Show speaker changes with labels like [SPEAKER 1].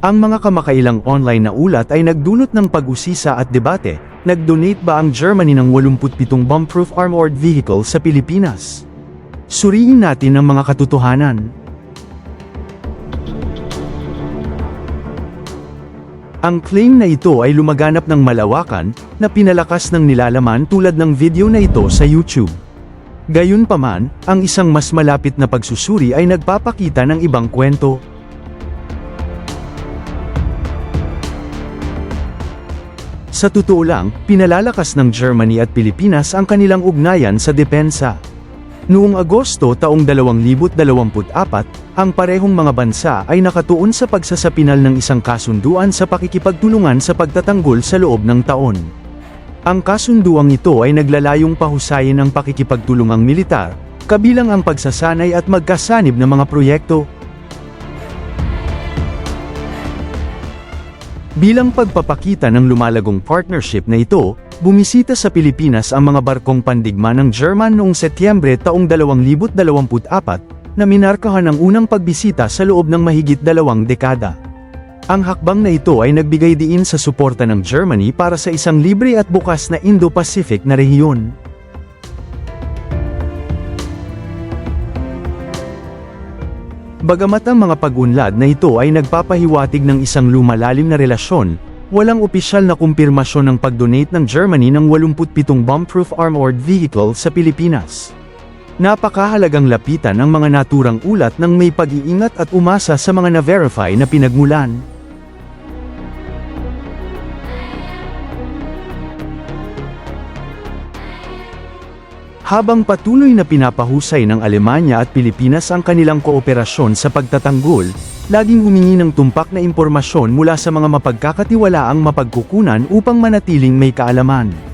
[SPEAKER 1] Ang mga kamakailang online na ulat ay nagdulot ng pag-usisa at debate, nag-donate ba ang Germany ng 87 bomb-proof armored vehicle sa Pilipinas? Suriin natin ang mga katotohanan. Ang claim na ito ay lumaganap ng malawakan, na pinalakas ng nilalaman tulad ng video na ito sa YouTube. Gayunpaman, ang isang mas malapit na pagsusuri ay nagpapakita ng ibang kwento. Sa totoo lang, pinalalakas ng Germany at Pilipinas ang kanilang ugnayan sa depensa. Noong Agosto taong 2024, ang parehong mga bansa ay nakatuon sa pagsasapinal ng isang kasunduan sa pakikipagtulungan sa pagtatanggol sa loob ng taon. Ang kasunduang ito ay naglalayong pahusayin ang pakikipagtulungang militar, kabilang ang pagsasanay at magkasanib ng mga proyekto. Bilang pagpapakita ng lumalagong partnership na ito, bumisita sa Pilipinas ang mga barkong pandigma ng German noong Setyembre taong 2024 na minarkahan ang unang pagbisita sa loob ng mahigit dalawang dekada. Ang hakbang na ito ay nagbigay diin sa suporta ng Germany para sa isang libre at bukas na Indo-Pacific na rehiyon. Bagamat ang mga pag-unlad na ito ay nagpapahiwatig ng isang lumalalim na relasyon, walang opisyal na kumpirmasyon ng pag-donate ng Germany ng 87 bomb-proof armored vehicle sa Pilipinas. Napakahalagang lapitan ang mga naturang ulat ng may pag-iingat at umasa sa mga na-verify na pinagmulan. Habang patuloy na pinapahusay ng Alemanya at Pilipinas ang kanilang kooperasyon sa pagtatanggol, laging humingi ng tumpak na impormasyon mula sa mga mapagkakatiwalaang mapagkukunan upang manatiling may kaalaman.